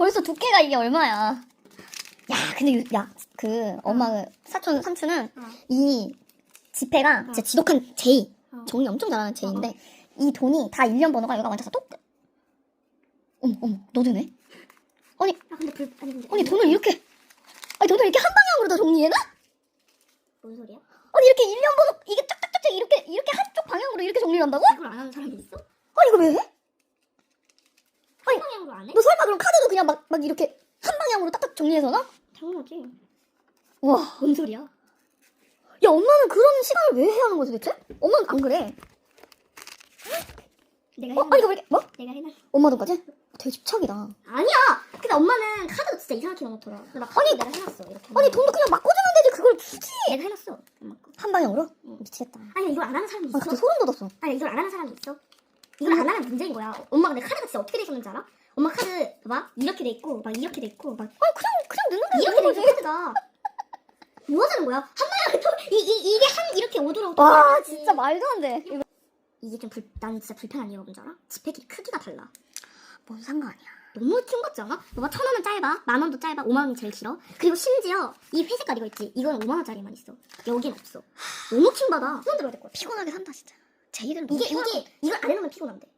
벌써 두께가 이게 얼마야? 야, 근데 유- 야, 그 엄마 사촌 삼촌은 어. 이 지폐가 진짜 지독한 제이 어. 정리 엄청 잘하는 제이인데 이 돈이 다 1년 번호가 여기가 맞춰서 똑. 어머 어머 너도네? 아니 아 근데 불 아니 근데 아니 돈을 이렇게 아니 돈을 이렇게 한 방향으로 다 정리해놔? 뭔 소리야? 아니 이렇게 1년 번호 이게 쫙쫙쫙쫙 이렇게 이렇게 한쪽 방향으로 이렇게 정리를 한다고? 이걸 안 하는 사람이 있어? 아니 이거 왜 해? 한 방향으로 안 해? 너 설마 그럼 카드도 그냥 막, 막 이렇게 한 방향으로 딱딱 정리해서 놔? 당연하지. 와, 뭔 소리야? 야 엄마는 그런 시간을 왜 해야 하는 거지 대체? 엄마는 안 그래. 내가 어? 해놨. 아니 이거 왜 이렇게 뭐? 내가 해놨. 엄마 돈까지? 되게 집착이다. 아니야. 근데 엄마는 카드 진짜 이상하게 나 카드 내가 해놨어. 이렇게. 아니 돈도 그냥 막 꽂으면 되지 그걸 굳이 내가 해놨어. 한 방향으로? 응. 미치겠다. 아니 이걸 안 하는 사람이 있어? 아, 그때 소름 돋았어. 아니 이걸 안 하는 사람이 있어? 이걸 안 하면 문제인 거야. 엄마가 내 카드가 진짜 어떻게 돼 있었는지 알아? 엄마 카드 막 이렇게 돼 있고 막 이렇게 돼 있고 막 아니 그냥 그냥 넣는 이렇게 거야. 돼 있어 카드가. 뭐 하자는 거야? 한 방향 또 이, 이, 이게 한 이렇게 또 와. 진짜 말도 안 돼. 이거 이게 좀 불, 난 진짜 불편한 이유가 뭔지 알아? 지폐끼리 크기가 달라. 뭔 상관이야. 너무 큰 같지 않아? 봐봐 천 원은 짧아, 만 원도 짧아, 오만 원이 제일 길어. 그리고 심지어 이 회색깔 이거 있지? 이건 오만 원짜리만 있어. 여긴 없어. 너무 킹받아. 손 들어야 될 거야. 피곤하게 산다 진짜. 제 이름 이게 이게 이걸 안 해놓으면 피곤한데.